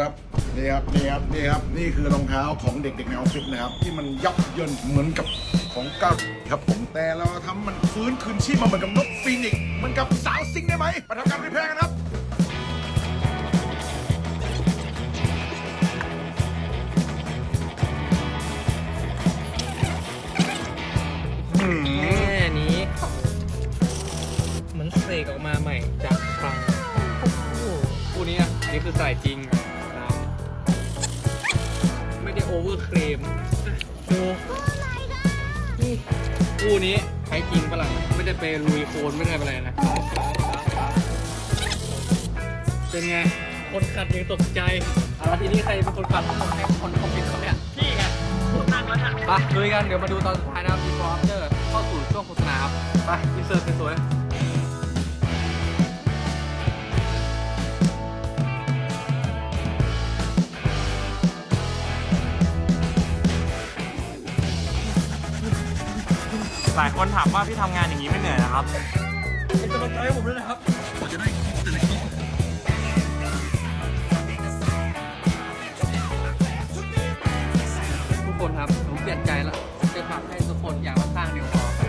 ครับนี่ครับนี่ครับนี่ครับนี่คือรองเท้าของเด็กๆในออฟฟิศนะครับ ที่มันยับเยินเหมือนกับของเก้าครับผมแต่เราทำมันฟื้นคืนชีพมาเหมือนกับนกฟีนิกซ์เหมือนกับสาวซิงค์ได้ไหมมาทำการรีแพร์กันครับแค่นี้เหมือนเสกออกมาใหม่จากคลังคู่นี้อะนี่คือใส่จริงนะไม่ได้ โอเวอร์เคลมดูนี่คู่นี้ใช้จริงปะล่ะไม่ได้ไปลุยโคลนไม่ได้ไปอะไรนะเป็นไง คนขัดยังตกใจอะแล้วทีนี้ใครเป็นคนขัดทั้งหมดให้คนคอมเมนต์เขาเนี่ยพี่ไงพูดนั่งแล้วเนี่ยไปลุยกันเดี๋ยวมาดูตอนสุดท้ายนะครับ before after เข้าสู่ช่วงโฆษณาครับ ไปอินเสิร์ตสวยๆ หลายคนถามว่าพี่ทำงานอย่างนี้ไม่เหนื่อยนะครับ เป็นกำลังใจให้ผมด้วยนะครับผมจะได้ตื่นขึ้นทุกคนครับ ผมเปลี่ยนใจแล้วจะฝาให้ทุกคนอย่างละข้างเดียวพอ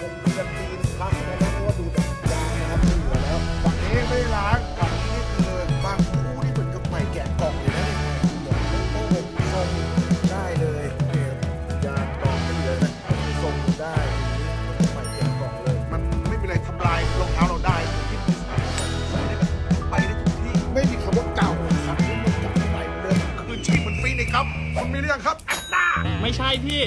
ระดับแบบวงเดือนตีนพักนะครับเพราะว่าดูจากยางนะครับไม่เหลือแล้วฝั่งนี้ไม่ได้ล้างฝั่งนี้นี่คือบางคู่นี่เหมือนกับใหม่แกะกล่องเลยนะเนี่ยเหมือนโต้งทรงได้เลยเนี่ยยางกล่องไม่เหลือนะทรงได้เหมือนกับใหม่แกะกล่องเลย มันไม่มีอะไรทำลายรองเท้าเราได้ที่มีสามารถใส่ได้แบบไปได้ทุกที่ไม่มีคำว่าเก่าครับนี่มันกลับมาใหม่เหมือนเดิมคืนชีพเหมือนฟรีนี่ครับคุณมีหรือยังครับ ไม่ใช่พี่